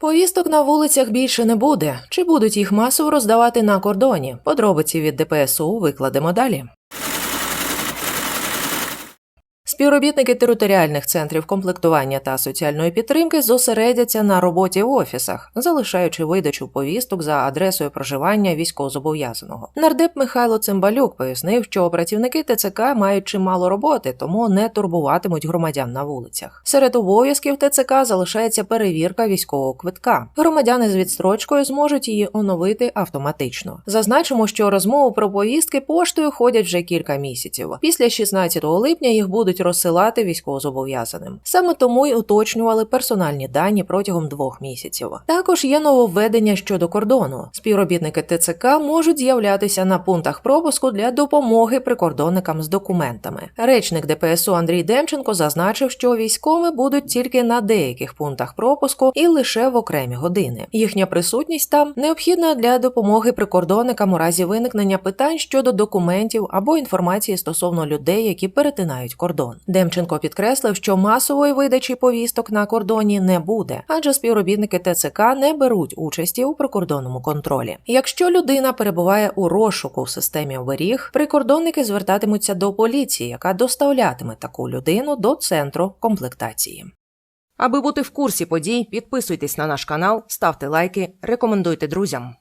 Повісток на вулицях більше не буде. Чи будуть їх масово роздавати на кордоні? Подробиці від ДПСУ викладемо далі. Співробітники територіальних центрів комплектування та соціальної підтримки зосередяться на роботі в офісах, залишаючи видачу повісток за адресою проживання військовозобов'язаного. Нардеп Михайло Цимбалюк пояснив, що працівники ТЦК мають чимало роботи, тому не турбуватимуть громадян на вулицях. Серед обов'язків ТЦК залишається перевірка військового квитка. Громадяни з відстрочкою зможуть її оновити автоматично. Зазначимо, що розмови про повістки поштою ходять вже кілька місяців. Після 16 липня їх будуть розсилати військовозобов'язаним. Саме тому й уточнювали персональні дані протягом двох місяців. Також є нововведення щодо кордону. Співробітники ТЦК можуть з'являтися на пунктах пропуску для допомоги прикордонникам з документами. Речник ДПСУ Андрій Демченко зазначив, що військові будуть тільки на деяких пунктах пропуску і лише в окремі години. Їхня присутність там необхідна для допомоги прикордонникам у разі виникнення питань щодо документів або інформації стосовно людей, які перетинають кордон. Демченко підкреслив, що масової видачі повісток на кордоні не буде, адже співробітники ТЦК не беруть участі у прикордонному контролі. Якщо людина перебуває у розшуку в системі оберіг, прикордонники звертатимуться до поліції, яка доставлятиме таку людину до центру комплектації. Аби бути в курсі подій, підписуйтесь на наш канал, ставте лайки, рекомендуйте друзям.